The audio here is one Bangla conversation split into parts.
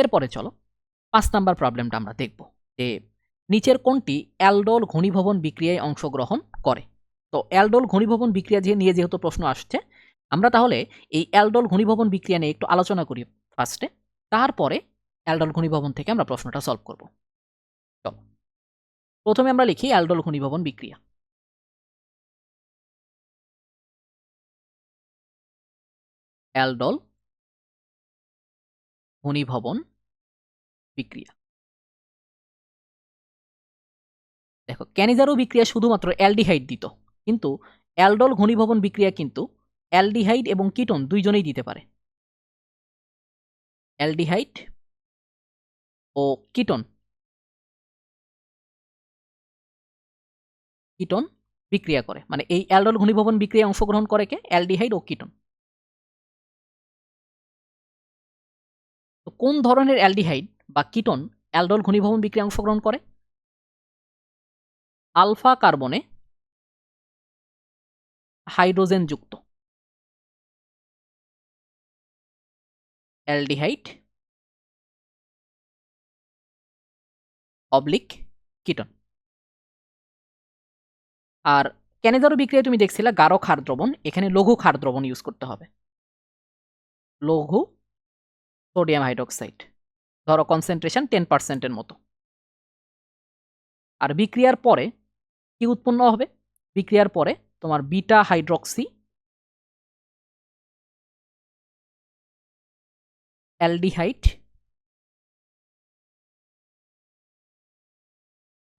এরপরে চলো, পাঁচ নাম্বার প্রবলেমটা আমরা দেখব, যে নিচের কোনটি অ্যালডোল ঘনীভবন বিক্রিয়ায় অংশগ্রহণ করে। তো অ্যালডোল ঘনীভবন বিক্রিয়া যে নিয়ে যেহেতু প্রশ্ন আসছে, আমরা তাহলে এই অ্যালডোল ঘনীভবন বিক্রিয়া নিয়ে একটু আলোচনা করি ফার্স্টে তারপরে অ্যালডোল ঘনীভবন থেকে আমরা প্রশ্নটা সলভ করব। চলো, প্রথমে আমরা লিখি অ্যালডোল ঘনীভবন বিক্রিয়া। অ্যালডোল ঘনীভবন বিক্রিয়া। দেখো ক্যানিজারো বিক্রিয়া শুধুমাত্র অ্যালডিহাইড দিত, কিন্তু অ্যালডোল ঘনীভবন বিক্রিয়া কিন্তু অ্যালডিহাইড এবং কিটন দুইজনেই দিতে পারে। অ্যালডিহাইড ও কিটন। কিটোন বিক্রিয়া করে মানে এই অ্যালডোল ঘনীভবন বিক্রিয়ায় অংশগ্রহণ করে কে? অ্যালডিহাইড ও কিটন। কোন ধরনের অ্যালডিহাইড বা কিটোন অ্যালডোল ঘনীভবন বিক্রিয়ায় অংশগ্রহণ করে। আলফা কার্বনে হাইড্রোজেন যুক্ত। অ্যালডিহাইড অবলিক কিটন। আর ক্যানেদারো বিক্রিয়া তুমি দেখছিলে গাঢ় ক্ষার দ্রবণ, এখানে লঘু ক্ষার দ্রবণ ইউজ করতে হবে। লঘু সোডিয়াম হাইড্রোক্সাইড। ধরো কনসেন্ট্রেশন টেন পার্সেন্টের মতো। আর বিক্রিয়ার পরে কি উৎপন্ন হবে? বিক্রিয়ার পরে তোমার বিটা হাইড্রক্সি অ্যালডিহাইড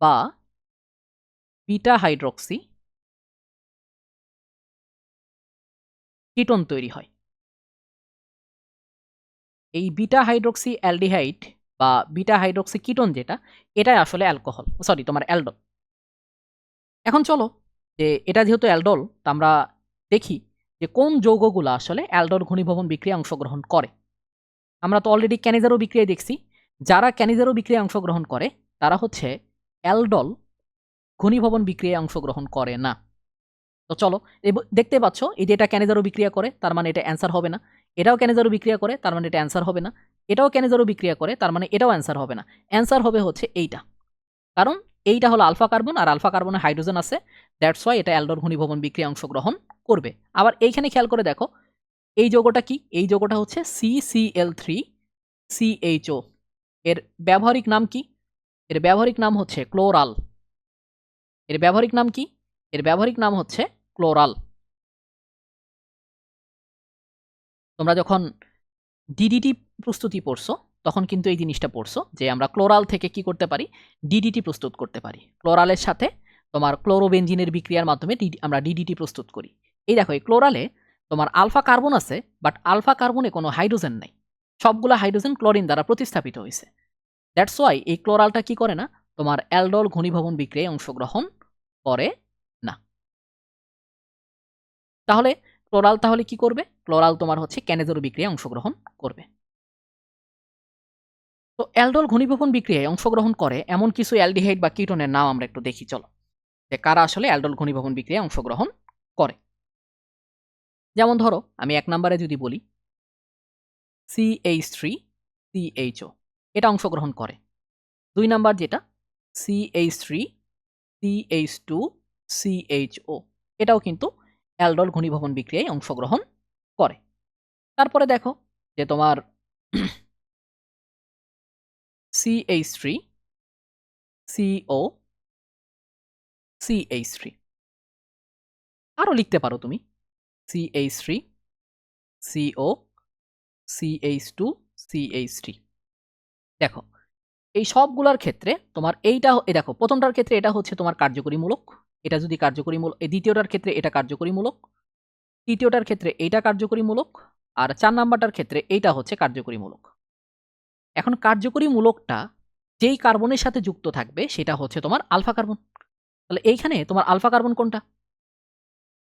বা বিটা হাইড্রক্সি কিটোন তৈরি হয়। এই বিটা হাইড্রক্সি অ্যালডিহাইড বা বিটা হাইড্রক্সি কিটন যেটা, এটাই আসলে অ্যালকোহল, সরি, তোমার অ্যালডল। এখন চলো যে এটা যেহেতু অ্যালডল, তা আমরা দেখি যে কোন যৌগগুলো আসলে অ্যালডল ঘনীভবন বিক্রিয়ায় অংশগ্রহণ করে। আমরা তো অলরেডি ক্যানিজারো বিক্রিয়ায় দেখছি। যারা ক্যানিজারো বিক্রিয়ায় অংশগ্রহণ করে, তারা হচ্ছে অ্যালডল ঘনীভবন বিক্রিয়ায় অংশগ্রহণ করে না। তো চলো দেখতে পাচ্ছ, এই যে এটা ক্যানিজারো বিক্রিয়া করে, তার মানে এটা অ্যান্সার হবে না। এটাও ক্যানিজারো বিক্রিয়া করে? তার মানে এটা অ্যান্সার হবে না। এটাও ক্যানিজারো বিক্রিয়া করে? তার মানে এটাও অ্যান্সার হবে না। অ্যান্সার হবে হচ্ছে এইটা। কারণ এইটা হলো আলফা কার্বন আর আলফা কার্বনে হাইড্রোজেন আছে। দ্যাটস ওয়াই এটা অ্যালডোর ঘনীভবন বিক্রিয়া অংশগ্রহণ করবে। আবার এইখানে খেয়াল করে দেখো, এই যৌগটা কি? এই যৌগটা হচ্ছে সিসিএল থ্রি সিএইচও এর ব্যবহারিক নাম কি? এর ব্যবহারিক নাম হচ্ছে ক্লোরাল। এর ব্যবহারিক নাম কি? এর ব্যবহারিক নাম হচ্ছে ক্লোরাল। তোমরা যখন ডিডিটি প্রস্তুতি পড়ছো, তখন কিন্তু এই জিনিসটা পড়ছো যে আমরা ক্লোরাল থেকে কি করতে পারি? ডিডিটি প্রস্তুত করতে পারি। ক্লোরালের সাথে তোমার ক্লোরোবেঞ্জিনের বিক্রিয়ার মাধ্যমে আমরা ডিডিটি প্রস্তুত করি। এই দেখো, এই ক্লোরালে তোমার আলফা কার্বন আছে বাট আলফা কার্বনে কোনো হাইড্রোজেন নাই। সবগুলো হাইড্রোজেন ক্লোরিন দ্বারা প্রতিস্থাপিত হয়েছে। দ্যাটস ওয়াই এই ক্লোরালটা কি করে না? তোমার অ্যালডল ঘনীভবন বিক্রিয়ায় অংশগ্রহণ করে না। তাহলে ক্লোরাল তাহলে কি করবে? ক্লোরাল তোমার হচ্ছে ক্যানেজোর বিক্রিয়ায় অংশগ্রহণ করবে। তো অ্যালডল ঘনীভবন বিক্রিয়ায় অংশগ্রহণ করে এমন কিছু অ্যালডিহাইড বা কিটোনের নাম আমরা একটু দেখি, চলো। যে কারা আসলে অ্যালডল ঘনীভবন বিক্রিয়ায় অংশগ্রহণ করে। যেমন ধরো, আমি এক নম্বরে যদি বলি সিএইচ থ্রি সিএইচও এটা অংশগ্রহণ করে। দুই নাম্বার যেটা C H three C H two C H O এটাও কিন্তু অ্যালডল ঘনীভবন বিক্রিয়ায় অংশগ্রহণ করে। তারপরে দেখো যে তোমার C H three C O C H three আরও লিখতে পারো তুমি। C H three C O C H two C H three দেখো, এই সবগুলোর ক্ষেত্রে তোমার এইটা, এই দেখো, প্রথমটার ক্ষেত্রে এটা হচ্ছে তোমার কার্যকরীমূলক। এটা যদি কার্যকরীমূলক, এই দ্বিতীয়টার ক্ষেত্রে এটা কার্যকরীমূলক। তৃতীয়টার ক্ষেত্রে এইটা কার্যকরীমূলক আর চার নাম্বারটার ক্ষেত্রে এইটা হচ্ছে কার্যকরীমূলক। এখন কার্যকরীমূলকটা যেই কার্বনের সাথে যুক্ত থাকবে সেটা হচ্ছে তোমার আলফা কার্বন। তাহলে এইখানে তোমার আলফা কার্বন কোনটা?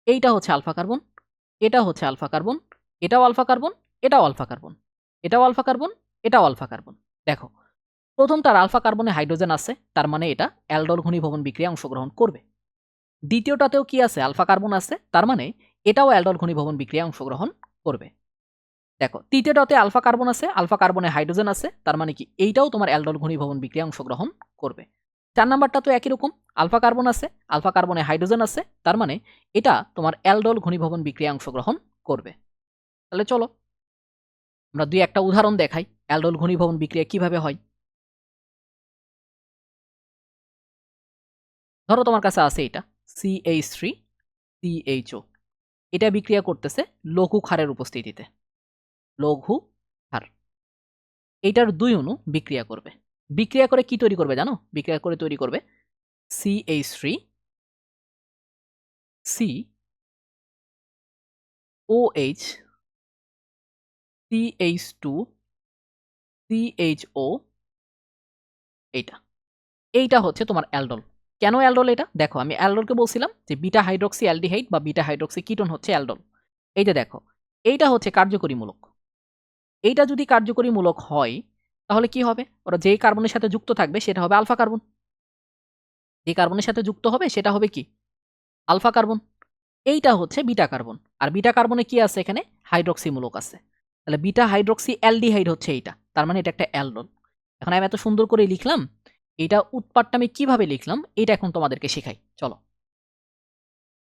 এইটা হচ্ছে আলফা কার্বন, এটা হচ্ছে আলফা কার্বন, এটাও আলফা কার্বন, এটাও আলফা কার্বন, এটাও আলফা কার্বন, এটাও আলফা কার্বন। দেখো, প্রথমটার আলফা কার্বনে হাইড্রোজেন আছে, তার মানে এটা অ্যালডল ঘনীভবন বিক্রিয়া অংশগ্রহণ করবে। দ্বিতীয়টাতেও কি আছে? আলফা কার্বন আছে, তার মানে এটাও অ্যালডল ঘনীভবন বিক্রিয়া অংশগ্রহণ করবে। দেখো তৃতীয়টাতে আলফা কার্বন আছে, আলফা কার্বনে হাইড্রোজেন আছে, তার মানে কি? এইটাও তোমার অ্যালডল ঘনীভবন বিক্রিয়া অংশগ্রহণ করবে। চার নাম্বারটা তো একই রকম, আলফা কার্বন আছে, আলফা কার্বনে হাইড্রোজেন আছে, তার মানে এটা তোমার অ্যালডল ঘনীভবন বিক্রিয়া অংশগ্রহণ করবে। তাহলে চলো, আমরা দুই একটা উদাহরণ দেখাই, অ্যালডল ঘনীভবন বিক্রিয়া কীভাবে হয়। ধরো তোমার কাছে আছে এটা সিএইচ থ্রি সিএইচও এটা বিক্রিয়া করতেছে লঘু ক্ষারের উপস্থিতিতে। লঘু ক্ষার। এইটার দুই অণু বিক্রিয়া করবে। বিক্রিয়া করে কি তৈরি করবে জানো? বিক্রিয়া করে তৈরি করবে C H three C O H C H two C H O এইটা। এইটা হচ্ছে তোমার অ্যালডল। কেন অ্যালডল এটা? দেখো, আমি অ্যালডলকে বলছিলাম যে বিটা হাইড্রক্সি অ্যালডিহাইড বা বিটা হাইড্রক্সি কিটোন হচ্ছে অ্যালডল। এই যে দেখো, এইটা হচ্ছে কার্যকরীমূলক। এইটা যদি কার্যকরীমূলক হয়, তাহলে কি হবে? ওরা যেই কার্বনের সাথে যুক্ত থাকবে, সেটা হবে আলফা কার্বন। যে কার্বনের সাথে যুক্ত হবে, সেটা হবে কি? Alpha carbon. এইটা হচ্ছে বিটা কার্বন। আর বিটা কার্বনে কি আছে এখানে? হাইড্রক্সিমূলক আছে। তাহলে বিটা হাইড্রক্সি অ্যালডিহাইড হচ্ছে এইটা। তার মানে এটা একটা অ্যালডল। এখন আমি এত সুন্দর করে লিখলাম এটা উৎপাদটা আমি কীভাবে লিখলাম, এটা এখন তোমাদেরকে শেখাই। চলো।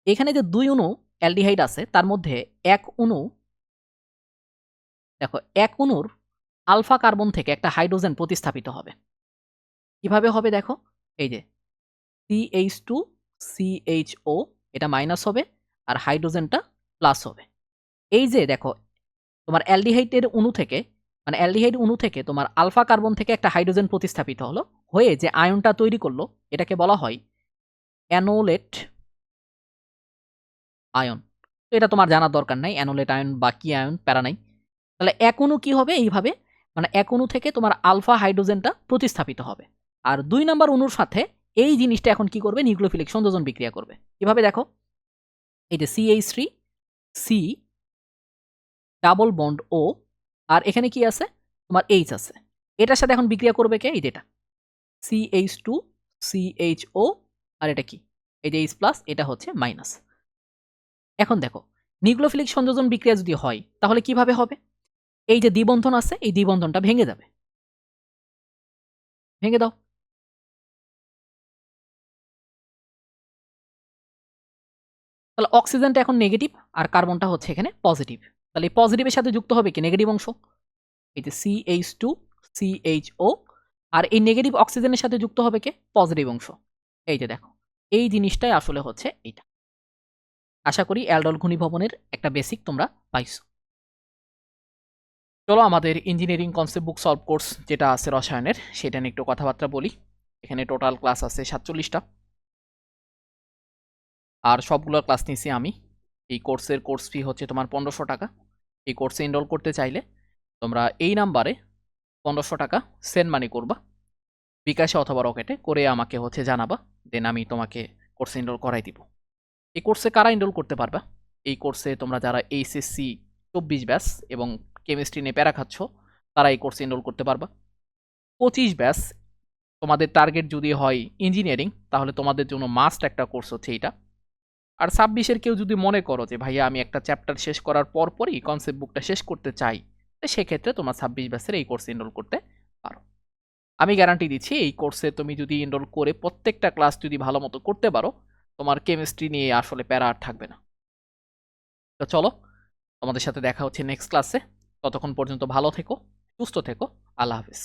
এখানে যে দুই অণু অ্যালডিহাইড আছে, তার মধ্যে এক অণু, দেখো, এক অণুর আলফা কার্বন থেকে একটা হাইড্রোজেন প্রতিস্থাপিত হবে। কীভাবে হবে দেখো? এই যে সিএইচ টু সিএইচও এটা মাইনাস হবে আর হাইড্রোজেনটা প্লাস হবে। এই যে দেখো, তোমার অ্যালডিহাইডের অণু থেকে মানে অ্যালডিহাইড অণু থেকে তোমার আলফা কার্বন থেকে একটা হাইড্রোজেন প্রতিস্থাপিত হলো, হয়ে যে আয়নটা তৈরি করল, এটাকে বলা হয় অ্যানোলেট আয়ন। তো এটা তোমার জানার দরকার নাই, অ্যানোলেট আয়ন বা কি আয়ন, প্যারা নাই। তাহলে এক অণু কি হবে এইভাবে? মানে এক অণু থেকে তোমার আলফা হাইড্রোজেনটা প্রতিস্থাপিত হবে। আর দুই নম্বর অণুর সাথে এই জিনিসটা এখন কি করবে? নিউক্লোফিলিক সংযোজন বিক্রিয়া করবে। কীভাবে দেখো, এই যে CH three C double bond O আর এখানে কি আছে? তোমার এইচ আছে। এটার সাথে এখন বিক্রিয়া করবে কে? এই যেটা সিএইচ টু সিএইচ ও আর এটা কি? এই যে এইচ প্লাস এটা হচ্ছে মাইনাস এখন দেখো, নিউক্লিওফিলিক সংযোজন বিক্রিয়া যদি হয়, তাহলে কীভাবে হবে? এই যে দ্বিবন্ধন আছে, এই দ্বিবন্ধনটা ভেঙে যাবে। ভেঙে দাও। তাহলে অক্সিজেনটা এখন নেগেটিভ আর কার্বনটা হচ্ছে এখানে পজিটিভ তাহলে পজিটিভের সাথে যুক্ত হবে কি? নেগেটিভ অংশ। এই যে সিএইচ টু সিএইচ ও আর এই নেগেটিভ অক্সিজেনের সাথে যুক্ত হবে কে? পজিটিভ অংশ। এই যে দেখো, এই জিনিসটাই আসলে হচ্ছে এইটা। আশা করি অ্যালডল ঘনীভবনের একটা বেসিক তোমরা পাইছো। চলো আমাদের engineering concept book solve course যেটা আছে রসায়নের, সেটা নিয়ে একটু কথাবার্তা বলি। এখানে টোটাল ক্লাস আছে সাতচল্লিশটা। আর সবগুলো ক্লাস নিয়েছি আমি। এই কোর্সের কোর্স ফি হচ্ছে তোমার পনেরোশো টাকা। এই কোর্সে এনরোল করতে চাইলে তোমরা এই নাম্বারে পনেরোশো টাকা সেন্ড মানি করবা। বিকাশে অথবা রকেটে করে আমাকে হচ্ছে জানাবা দেন আমি তোমাকে কোর্সে এনরোল করাই দিব। এই কোর্সে কারা এনরোল করতে পারবা? এই কোর্সে তোমরা যারা এইচএসসি চব্বিশ ব্যাস এবং কেমিস্ট্রি নিয়ে প্যারা খাচ্ছ, তারা এই কোর্সে এনরোল করতে পারবা। পঁচিশ ব্যাস তোমাদের টার্গেট যদি হয় ইঞ্জিনিয়ারিং তাহলে তোমাদের জন্য মাস্ট একটা কোর্স হচ্ছে এইটা। আর ছাব্বিশের কেউ যদি মনে করো যে, ভাইয়া, আমি একটা চ্যাপ্টার শেষ করার পর পরই কনসেপ্ট বুকটা শেষ করতে চাই সেক্ষেত্রে তোমার ছাব্বিশ ব্যাসের এই কোর্সে এনরোল করতে পারো। আমি গ্যারান্টি দিচ্ছি, এই কোর্সে তুমি যদি এনরোল করে প্রত্যেকটা ক্লাস যদি ভালো মতো করতে পারো, তোমার কেমিস্ট্রি নিয়ে আসলে প্যারা আর থাকবে না। তো চলো, তোমাদের সাথে দেখা হচ্ছে নেক্সট ক্লাসে ততক্ষণ পর্যন্ত ভালো থেকো, সুস্থ থেকো। আল্লাহ হাফিজ।